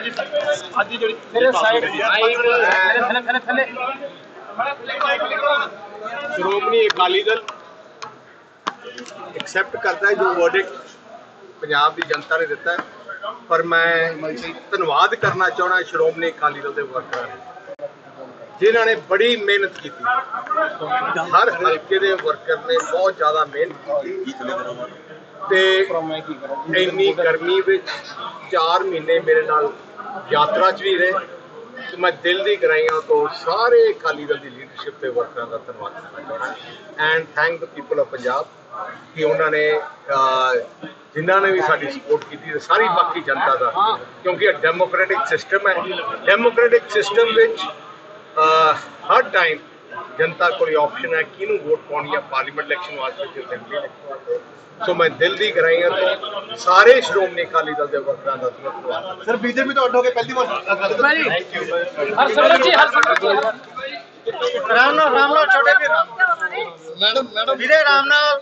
ਹਾਂਜੀ ਅੱਜ ਦੀ ਜਿਹੜੀ ਮੇਰੇ ਸਾਈਡ ਥੱਲੇ ਥੱਲੇ ਥੱਲੇ। ਸ਼੍ਰੋਮਣੀ ਅਕਾਲੀ ਦਲ ਐਕਸੈਪਟ ਕਰਦਾ ਹੈ ਜੋ ਵਰਡਿਕਟ ਪੰਜਾਬ ਦੀ ਜਨਤਾ ਨੇ ਦਿੱਤਾ ਹੈ। ਪਰ ਮੈਂ ਧੰਨਵਾਦ ਕਰਨਾ ਚਾਹਣਾ ਸ਼੍ਰੋਮਣੀ ਅਕਾਲੀ ਦਲ ਦੇ ਵਰਕਰਾਂ ਦਾ ਜਿਨ੍ਹਾਂ ਨੇ ਬੜੀ ਮਿਹਨਤ ਕੀਤੀ। ਹਰ ਹਲਕੇ ਦੇ ਵਰਕਰ ਨੇ ਬਹੁਤ ਜ਼ਿਆਦਾ ਮਿਹਨਤ ਕੀਤੀ। ਤੇ ਇੰਨੀ ਗਰਮੀ ਵਿੱਚ 4 ਮਹੀਨੇ ਮੇਰੇ ਨਾਲ ਯਾਤਰਾ 'ਚ ਵੀ ਰਹੇ ਤੇ ਮੈਂ ਦਿਲ ਦੀ ਗਰਾਈਆਂ ਤੋਂ ਸਾਰੇ ਅਕਾਲੀ ਦਲ ਦੀ ਲੀਡਰਸ਼ਿਪ ਤੇ ਵਰਕਰਾਂ ਦਾ ਧੰਨਵਾਦ ਕਰਨਾ ਚਾਹੁੰਦਾ and thank the people of Punjab ਕਿ ਉਹਨਾਂ ਨੇ ਜਿਨ੍ਹਾਂ ਨੇ ਵੀ ਸਾਡੀ ਸਪੋਰਟ ਕੀਤੀ ਤੇ ਸਾਰੀ ਬਾਕੀ ਜਨਤਾ ਦਾ। ਕਿਉਂਕਿ ਇਹ ਡੈਮੋਕ੍ਰੈਟਿਕ ਸਿਸਟਮ ਹੈ। ਡੈਮੋਕ੍ਰੈਟਿਕ ਸਿਸਟਮ ਵਿੱਚ ਹਰ ਟਾਈਮ ਜਨਤਾ ਕੋਲ ਆਪਸ਼ਨ ਹੈ ਕਿਹਨੂੰ ਵੋਟ ਪਾਉਣੀ ਹੈ ਪਾਰਲੀਮੈਂਟ ਇਲੈਕਸ਼ਨ ਵਾਸਤੇ ਤੇ ਅਸੈਂਬਲੀ ਇਲੈਕਸ਼ਨ ਵਾਸਤੇ ਸੋ ਮੈਂ ਦਿਲ ਦੀ ਗਰਾਈਆਂ ਤੋਂ ਸਾਰੇ ਸ਼੍ਰੋਮਣੀ ਅਕਾਲੀ ਦਲ ਦੇ ਵਰਕਰਾਂ ਦਾ ਧੰਨਵਾਦ ਕਰਦਾ ਸਰ ਬੀਜੇਪੀ ਤੋਂ ਅੱਡ ਹੋ ਕੇ ਪਹਿਲੀ ਵਾਰ ਭਾਈ ਹਰਸਿਮਰਤ ਜੀ ਹਰਸਿਮਰਤ ਜੀ ਰਾਮ ਨਾਲ ਰਾਮ ਨਾਲ ਛੋਟੇ ਵੀਰ ਮੈਡਮ ਮੈਡਮ ਵੀਰੇ ਰਾਮ ਨਾਲ